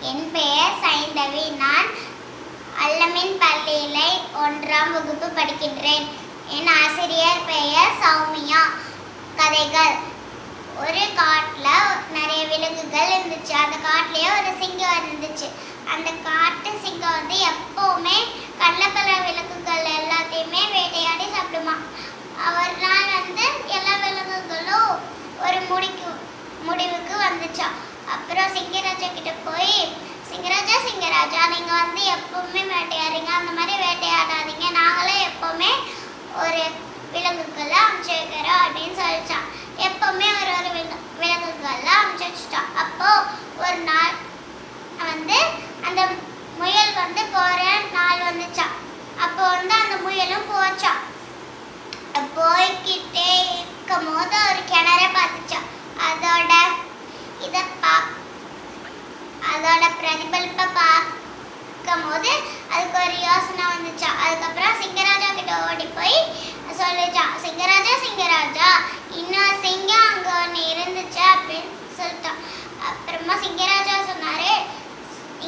என் பெயர் சைந்தவி. நான் அல்லமின் பள்ளியில் ஒன்றாம் வகுப்பு படிக்கின்றேன். என் ஆசிரியர் பெயர் சௌமியா. கதைகள். ஒரு காட்டில் நிறைய விலங்குகள் இருந்துச்சு. அந்த காட்டிலேயே ஒரு சிங்கம் இருந்துச்சு. அந்த காட்டு சிங்கம் வந்து எப்போவுமே கடலப்பழ விலங்குகள் எல்லாத்தையுமே வேட்டையாடி சாப்பிடுமா. ஒரு நாள் வந்து எல்லா விலங்குகளும் ஒரு முடிக்கு முடிவுக்கு வந்துச்சா. அப்புறம் சிங்கராஜா கிட்ட ராஜா நீங்கள் நீங்க வந்து எப்பவுமே வேட்டையாடுறீங்க. அந்த மாதிரி வேட்டையாடாதீங்க. நாங்களே எப்பவுமே ஒரு விலங்குகளை அமுச்சு வைக்கிறோம் அப்படின்னு சொல்லிச்சான். எப்பவுமே ஒரு ஒரு விலங்கு விலங்குகளை அமுச்சு வச்சுட்டான் அப்போ ஒரு நாள் வந்து அந்த முயல் வந்து போகிற நாள் வந்துச்சான் அப்போ வந்து அந்த முயலும் போச்சு. அதோட பிரதிபலிப்பை பார்க்கும் போது அதுக்கு ஒரு யோசனை வந்துச்சா? அதுக்கப்புறம் சிங்கராஜா கிட்ட ஓடி போய் சொல்லிச்சான் சிங்கராஜா சிங்கராஜா இன்னொரு சிங்கம் அங்கே ஒன்று இருந்துச்சு அப்படின்னு சொல்லிட்டான். அப்புறமா சிங்கராஜா சொன்னாரு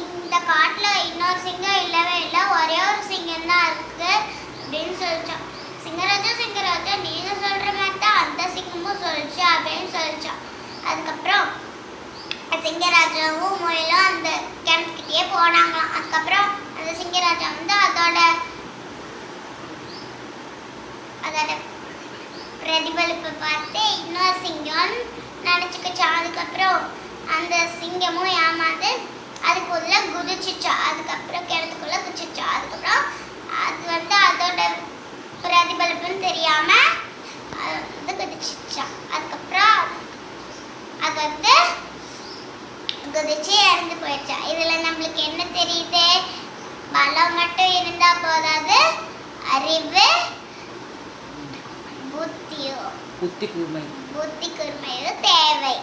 இந்த காட்டில் இன்னொரு சிங்கம் இல்லவே இல்லை ஒரே ஒரு சிங்கம் தான் இருக்கு அப்படின்னு சொல்லிச்சான் சிங்கராஜா சிங்கராஜா நீங்கள் சொல்கிற மாதிரி தான் அந்த சிங்கமும் சொல்லிச்சு அப்படின்னு சொல்லிச்சான் அதுக்கப்புறம் சிங்கராஜாவும் முயலும் அந்த அதுக்கப்புறம் அந்த சிங்கராஜா வந்து அதோட அதோட பிரதிபலிப்பை பார்த்து இன்னொரு சிங்கம் நினச்சிக்கிச்சு. அதுக்கப்புறம் அந்த சிங்கமும் ஏமாந்து அதுக்குள்ள குதிச்சுச்சா. அதுக்கப்புறம் கிணத்துக்குள்ள குதிச்சுச்சா. அதுக்கப்புறம் அது வந்து அதோட பிரதிபலிப்புன்னு தெரியாம அது வந்து குதிச்சிச்சான் அதுக்கப்புறம் அது வந்து குதிச்சு இறந்து போயிடுச்சா? இதுல நம்மளுக்கு என்ன தெரியுது? பலம் மட்டும் இருந்தா போதாது. அறிவு புத்தியோ? புத்தி கூர்மை. புத்தி கூர்மையும் தேவை.